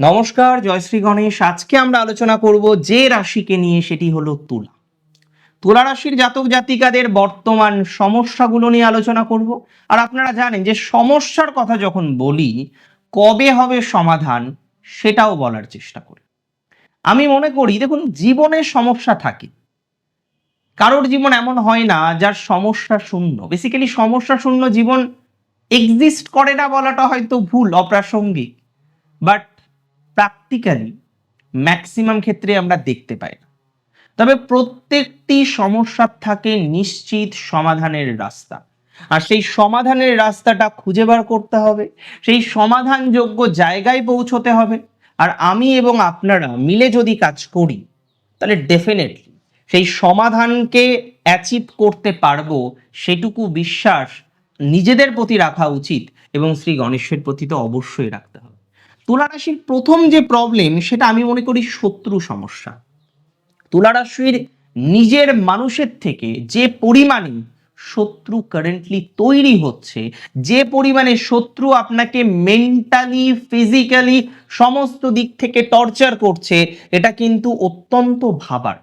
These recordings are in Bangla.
নমস্কার জয়শ্রী গণেশ। আজকে আমরা আলোচনা করব যে রাশিকে নিয়ে, সেটি হলো তুলা। তুলা রাশির জাতক জাতিকাদের বর্তমান সমস্যাগুলো নিয়ে আলোচনা করব। আর আপনারা জানেন যে সমস্যার কথা যখন বলি, কবে হবে সমাধান, সেটাও বলার চেষ্টা করি। আমি মনে করি, দেখুন, জীবনে সমস্যা থাকে। কারোর জীবন এমন হয় না, যার সমস্যা শূন্য। বেসিক্যালি সমস্যা শূন্য জীবন এক্সিস্ট করে না বলাটা হয়তো ভুল, অপ্রাসঙ্গিক। বাট প্র্যাকটিক্যালি ম্যাক্সিমাম ক্ষেত্রে আমরা দেখতে পাই না। তবে প্রত্যেকটি সমস্যার থাকে নিশ্চিত সমাধানের রাস্তা। আর সেই সমাধানের রাস্তাটা খুঁজে বার করতে হবে, সেই সমাধানযোগ্য জায়গায় পৌঁছতে হবে। আর আমি এবং আপনারা মিলে যদি কাজ করি, তাহলে ডেফিনেটলি সেই সমাধানকে অ্যাচিভ করতে পারব সেটুকু বিশ্বাস নিজেদের প্রতি রাখা উচিত এবং শ্রী গণেশের প্রতি তো অবশ্যই রাখতে হবে। তুলা রাশির প্রথম যে প্রবলেম সেটা আমি মনে করি শত্রু সমস্যা। তুলা রাশির নিজের মানুষের থেকে যে পরিমাণে শত্রু কারেন্টলি তৈরি হচ্ছে, যে পরিমাণে শত্রু আপনাকে মেন্টালি ফিজিক্যালি সমস্ত দিক থেকে টর্চার করছে, এটা কিন্তু অত্যন্ত ভাবার।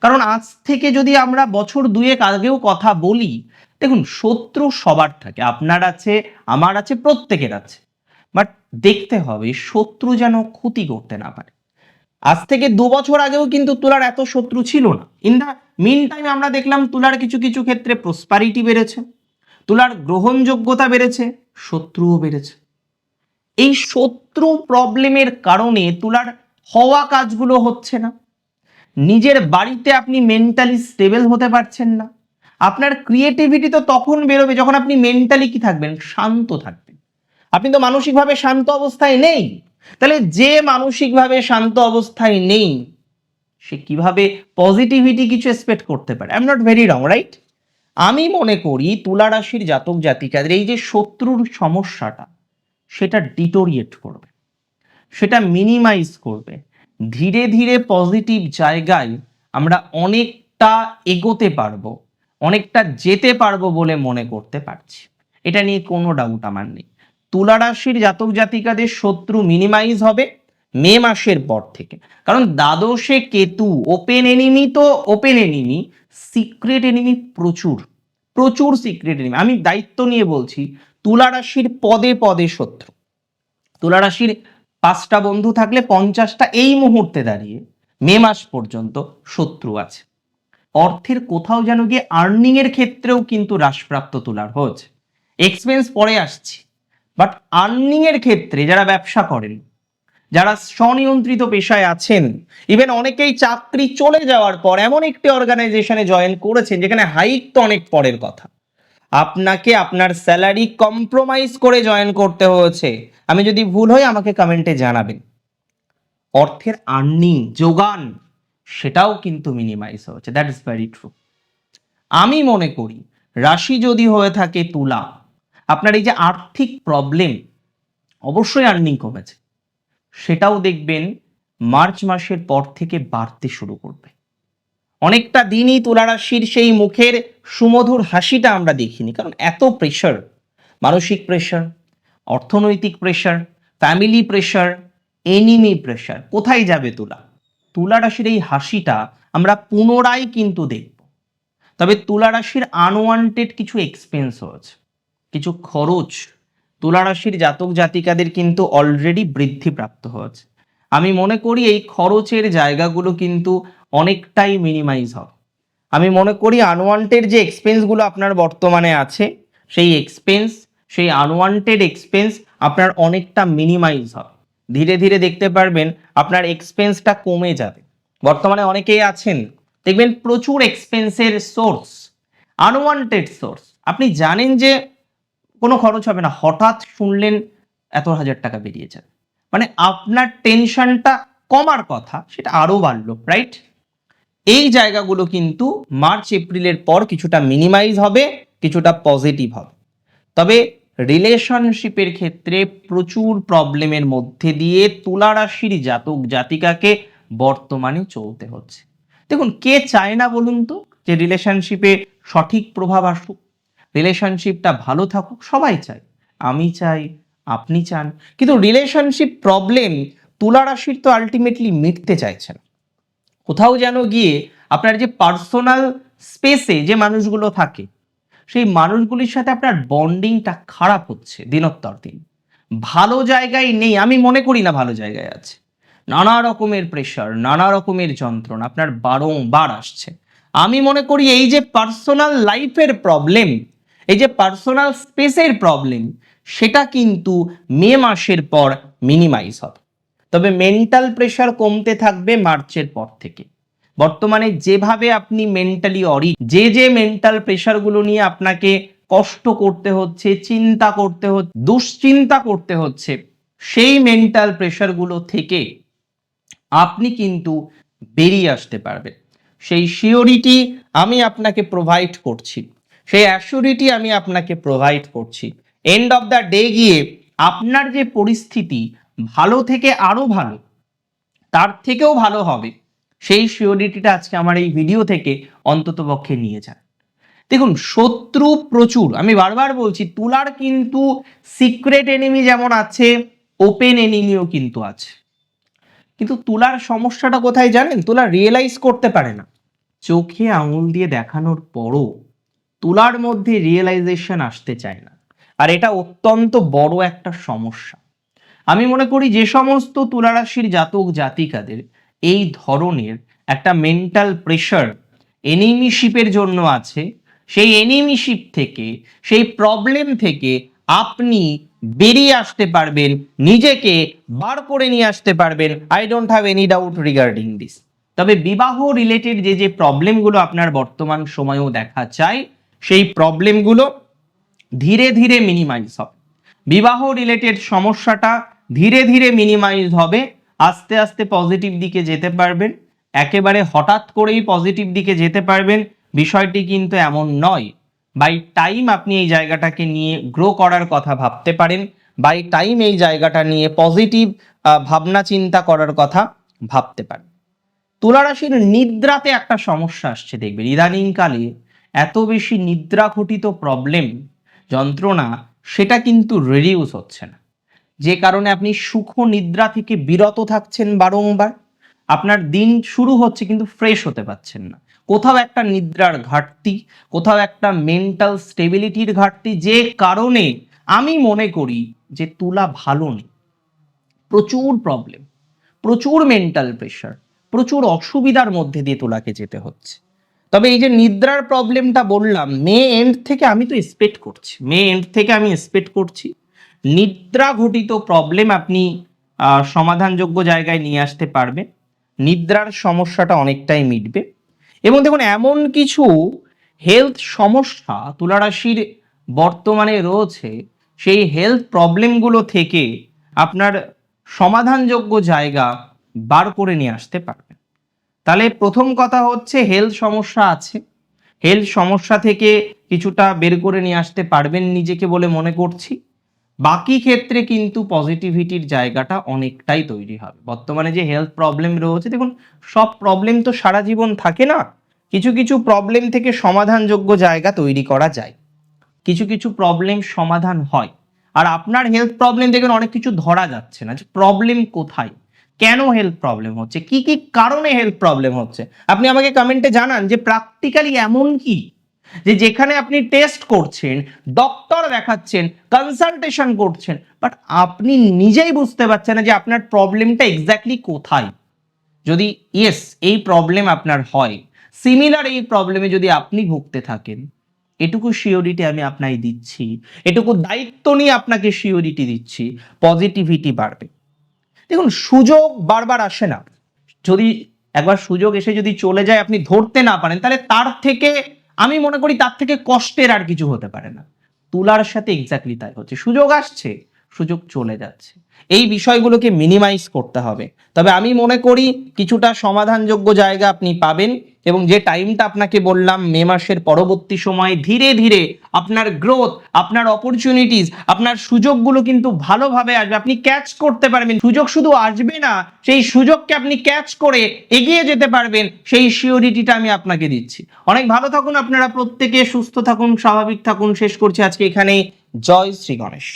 কারণ আজ থেকে যদি আমরা বছর দুয়েক আগেও কথা বলি, দেখুন, শত্রু সবার থাকে, আপনার আছে, আমার আছে, প্রত্যেকের আছে। বাট দেখতে হবে শত্রু যেন ক্ষতি করতে না পারে। আজ থেকে দু বছর আগেও কিন্তু তুলার এত শত্রু ছিল না। ইন দ্য মিন টাইম আমরা দেখলাম তুলার কিছু কিছু ক্ষেত্রে প্রসপারিটি বেড়েছে, তুলার গ্রহণযোগ্যতা বেড়েছে, শত্রুও বেড়েছে। এই শত্রু প্রবলেমের কারণে তুলার হওয়া কাজগুলো হচ্ছে না। নিজের বাড়িতে আপনি মেন্টালি স্টেবল হতে পারছেন না। আপনার ক্রিয়েটিভিটি তো তখন বেরোবে যখন আপনি মেন্টালি কি থাকবেন? শান্ত থাকবেন। আপনি তো মানসিকভাবে শান্ত অবস্থায় নেই। তাহলে যে মানসিকভাবে শান্ত অবস্থায় নেই, সে কীভাবে পজিটিভিটি কিছু এক্সপেক্ট করতে পারে? I am not very wrong right আমি মনে করি তুলা রাশির জাতক জাতিকাদের এই যে শত্রুর সমস্যাটা, সেটা ডিটোরিয়েট করবে। সেটা মিনিমাইজ করবে। ধীরে ধীরে পজিটিভ জায়গায় আমরা অনেকটা এগোতে পারব, অনেকটা যেতে পারব বলে মনে করতে পারছি। এটা নিয়ে কোনো ডাউট আমার নেই। তুলা রাশির জাতক জাতিকাদের শত্রু মিনিমাইজ হবে মে মাসের পর থেকে। কারণ দ্বাদশে কেতু ওপেন এনিমি তো ওপেন এনিমি সিক্রেট এনিমি প্রচুর প্রচুর সিক্রেট এনিমি আমি দায়িত্ব নিয়ে বলছি তুলা রাশির পদে পদে শত্রু। তুলা রাশির পাঁচটা বন্ধু থাকলে পঞ্চাশটা এই মুহূর্তে দাঁড়িয়ে মে মাস পর্যন্ত শত্রু আছে। অর্থের কোথাও যেন গিয়ে আর্নিং এর ক্ষেত্রেও কিন্তু হ্রাসপ্রাপ্ত তোলার হচ্ছে এক্সপেন্স পরে আসছি। বাট আর্নিং এর ক্ষেত্রে যারা ব্যবসা করেন, যারা স্বনিয়ন্ত্রিত পেশায় আছেন ইভেন অনেকেই চাকরি চলে যাওয়ার পর এমন একটি অর্গানাইজেশনে জয়েন করেছেন যেখানে হাইক তো অনেক পরের কথা। আপনাকে আপনার স্যালারি কম্প্রোমাইজ করে জয়েন করতে হয়েছে। আমি যদি ভুল হই, আমাকে কমেন্টে জানাবেন। অর্থের আর্নিং যোগান, সেটাও কিন্তু মিনিমাইজ হয়েছে। দ্যাট ইজ ভেরি ট্রু আমি মনে করি, রাশি যদি হয়ে থাকে তুলা আপনার এই যে আর্থিক প্রবলেম অবশ্যই আর্নিং কমেছে। সেটাও দেখবেন মার্চ মাসের পর থেকে বাড়তে শুরু করবে। অনেকটা দিনই তুলা রাশির সেই মুখের সুমধুর হাসিটা আমরা দেখিনি, কারণ এত প্রেশার মানসিক প্রেশার অর্থনৈতিক pressure family pressure enemy pressure কোথায় যাবে তুলা? তুলা রাশির এই হাসিটা আমরা পুনরায় কিন্তু দেখব। তবে তুলা রাশির আনওয়ান্টেড কিছু এক্সপেন্স হয়েছে। কিছু খরচ তুলা রাশির জাতক জাতিকাদের কিন্তু অলরেডি বৃদ্ধিপ্রাপ্ত হয়েছে। আমি মনে করি এই খরচের জায়গাগুলো কিন্তু অনেকটাই মিনিমাইজ হবে। আমি মনে করি আনওয়ান্টেড যে এক্সপেন্সগুলো আপনার বর্তমানে আছে, সেই এক্সপেন্স সেই আনওয়ান্টেড এক্সপেন্স আপনার অনেকটা মিনিমাইজ হবে। ধীরে ধীরে দেখতে পারবেন আপনার এক্সপেন্সটা কমে যাবে। বর্তমানে অনেকেই আছেন, দেখবেন প্রচুর এক্সপেন্সের সোর্স আনওয়ান্টেড সোর্স আপনি জানেন যে কোনো খরচ হবে না। হঠাৎ শুনলেন, এত হাজার টাকা বেরিয়ে যাবে মানে আপনার টেনশনটা কমার কথা, সেটা আরও বাড়লো রাইট এই জায়গাগুলো কিন্তু মার্চ, এপ্রিলের পর কিছুটা মিনিমাইজ হবে, কিছুটা পজিটিভ হবে। তবে রিলেশনশিপের ক্ষেত্রে প্রচুর প্রবলেমের মধ্যে দিয়ে তুলা রাশির জাতক জাতিকাকে বর্তমানে চলতে হচ্ছে। দেখুন, কে চায় না বলুন তো যে রিলেশনশিপে সঠিক প্রভাব আসুক? রিলেশনশিপটা ভালো থাকুক, সবাই চায়। আমি চাই, আপনি চান। কিন্তু রিলেশনশিপ প্রবলেম তুলা রাশির তো আলটিমেটলি মিটতে চাইছে না। কোথাও যেন গিয়ে আপনার যে পার্সোনাল স্পেসে যে মানুষগুলো থাকে, সেই মানুষগুলির সাথে আপনার বন্ডিংটা খারাপ হচ্ছে দিনোত্তর দিন। ভালো জায়গায় নেই, আমি মনে করি না ভালো জায়গায় আছে। নানা রকমের প্রেশার নানা রকমের যন্ত্রণা আপনার বারংবার আসছে। আমি মনে করি এই যে পার্সোনাল লাইফের প্রবলেম এই যে পার্সোনাল স্পেসের প্রবলেম সেটা কিন্তু মে মাসের পর মিনিমাইজ হবে। তবে মেন্টাল প্রেশার কমতে থাকবে মার্চের পর থেকে। বর্তমানে যেভাবে আপনি মেন্টালি অরি যে যে মেন্টাল প্রেশারগুলো নিয়ে আপনাকে কষ্ট করতে হচ্ছে, চিন্তা করতে হচ্ছে, দুশ্চিন্তা করতে হচ্ছে, সেই মেন্টাল প্রেশারগুলো থেকে আপনি কিন্তু বেরিয়ে আসতে পারবেন। সেই শিওরিটি আমি আপনাকে প্রোভাইড করছি। সেই অ্যাসিউরিটি আমি আপনাকে প্রোভাইড করছি। এন্ড অফ দ্য ডে গিয়ে আপনার যে পরিস্থিতি ভালো থেকে আরও ভালো, তার থেকেও ভালো হবে, সেই শিওরিটিটা আজকে আমার এই ভিডিও থেকে অন্তত পক্ষে নিয়ে যান। দেখুন, শত্রু প্রচুর। আমি বারবার বলছি, তুলার কিন্তু সিক্রেট এনিমি যেমন আছে ওপেন এনিমিও কিন্তু আছে। কিন্তু তুলার সমস্যাটা কোথায় জানেন? তুলা রিয়েলাইজ করতে পারে না। চোখে আঙুল দিয়ে দেখানোর পরও তুলার মধ্যে রিয়েলাইজেশন আসতে চায় না। আর এটা অত্যন্ত বড় একটা সমস্যা। আমি মনে করি যে সমস্ত তুলারাশির জাতক জাতিকাদের এই ধরনের একটা মেন্টাল প্রেশার এনিমিশিপের জন্য আছে। সেই এনিমিশিপ থেকে, সেই প্রবলেম থেকে আপনি বেরিয়ে আসতে পারবেন, নিজেকে বার করে নিয়ে আসতে পারবেন। I don't have any doubt regarding this তবে বিবাহ রিলেটেড যে যে প্রবলেমগুলো আপনার বর্তমান সময়েও দেখা যায় সেই প্রবলেমগুলো ধীরে ধীরে মিনিমাইজ হবে। বিবাহ রিলেটেড সমস্যাটা ধীরে ধীরে মিনিমাইজ হবে, আস্তে আস্তে পজিটিভ দিকে যেতে পারবেন, একেবারে হঠাৎ করেই পজিটিভ দিকে যেতে পারবেন, বিষয়টি কিন্তু এমন নয়। বাই টাইম আপনি এই জায়গাটাকে নিয়ে গ্রো করার কথা ভাবতে পারেন বাই টাইম এই জায়গাটা নিয়ে পজিটিভ ভাবনা চিন্তা করার কথা ভাবতে পারেন। তুলারাশির নিদ্রাতে একটা সমস্যা আসছে, দেখবেন ইদানিংকালে এত বেশি নিদ্রা ঘটিত প্রবলেম যন্ত্রণা, সেটা কিন্তু রিডিউস হচ্ছে না। যে কারণে আপনি সুখ নিদ্রা থেকে বিরত থাকছেন বারংবার। আপনার দিন শুরু হচ্ছে কিন্তু ফ্রেশ হতে পারছেন না। কোথাও একটা নিদ্রার ঘাটতি, কোথাও একটা মেন্টাল স্টেবিলিটির ঘাটতি, যে কারণে আমি মনে করি যে তুলা ভালো নেই। প্রচুর প্রবলেম প্রচুর মেন্টাল প্রেশার প্রচুর অসুবিধার মধ্যে দিয়ে তোলাকে যেতে হচ্ছে। তবে এই যে নিদ্রার প্রবলেমটা বললাম, মে এন্ড থেকে আমি তো এক্সপেক্ট করছি। মে এন্ড থেকে আমি এক্সপেক্ট করছি। নিদ্রা ঘটিত প্রবলেম আপনি সমাধানযোগ্য জায়গায় নিয়ে আসতে পারবেন। নিদ্রার সমস্যাটা অনেকটাই মিটবে। এবং দেখুন, এমন কিছু হেলথ সমস্যা তুলারাশির বর্তমানে রয়েছে, সেই হেলথ প্রবলেমগুলো থেকে আপনার সমাধানযোগ্য জায়গা বার করে নিয়ে আসতে পারবেন। তাহলে প্রথম কথা হচ্ছে হেলথ সমস্যা আছে। হেলথ সমস্যা থেকে কিছুটা বের করে নিয়ে আসতে পারবেন নিজেকে বলে মনে করছি। বাকি ক্ষেত্রে কিন্তু পজিটিভিটির জায়গাটা অনেকটাই তৈরি হবে। বর্তমানে যে হেলথ প্রবলেম রয়েছে, দেখুন, সব প্রবলেম তো সারা জীবন থাকে না। কিছু কিছু প্রবলেম থেকে সমাধানযোগ্য জায়গা তৈরি করা যায়। কিছু কিছু প্রবলেম সমাধান হয়। আর আপনার হেলথ প্রবলেম দেখবেন অনেক কিছু ধরা যাচ্ছে না। যে প্রবলেম কোথায়? কেন হেলথ প্রবলেম হচ্ছে? কি কি কারণে হেলথ প্রবলেম হচ্ছে? আপনি আমাকে কমেন্টে জানান যে প্র্যাকটিক্যালি এমন কি? যে যেখানে আপনি টেস্ট করছেন ডক্টর দেখাচ্ছেন কনসালটেশন করছেন বাট আপনি নিজেই বুঝতে পারছেন না যে আপনার প্রবলেমটা এক্স্যাক্টলি কোথায়। যদি ইয়েস এই প্রবলেম আপনার হয় সিমিলার এই প্রবলেমে যদি আপনি ভুগতে থাকেন, এটুকু শিওরিটি আমি আপনাকে দিচ্ছি, এটুকু দায়িত্ব নিয়ে আপনাকে শিওরিটি দিচ্ছি পজিটিভিটি বাড়বে। দেখুন, সুযোগ বারবার আসে না। যদি একবার সুযোগ এসে যদি চলে যায়, আপনি ধরতে না পারেন, তাহলে তার থেকে, আমি মনে করি তার থেকে কষ্টের আর কিছু হতে পারে না। তুলার সাথে এক্স্যাক্টলি তাই হচ্ছে। সুযোগ আসছে, সুযোগ চলে যাচ্ছে। এই বিষয়গুলোকে মিনিমাইজ করতে হবে। তবে আমি মনে করি, কিছুটা সমাধানযোগ্য জায়গা আপনি পাবেন। এবং যে টাইমটা আপনাকে বললাম, মে মাসের পরবর্তী সময়ে, ধীরে ধীরে আপনার গ্রোথ আপনার অপরচুনিটিস আপনার সুযোগগুলো কিন্তু ভালোভাবে আসবে। আপনি ক্যাচ করতে পারবেন। সুযোগ শুধু আসবে না, সেই সুযোগকে আপনি ক্যাচ করে এগিয়ে যেতে পারবেন। সেই শিওরিটিটা আমি আপনাকে দিচ্ছি। অনেক ভালো থাকুন আপনারা প্রত্যেকে, সুস্থ থাকুন, স্বাভাবিক থাকুন। শেষ করছি আজকে এখানে জয় শ্রী গণেশ।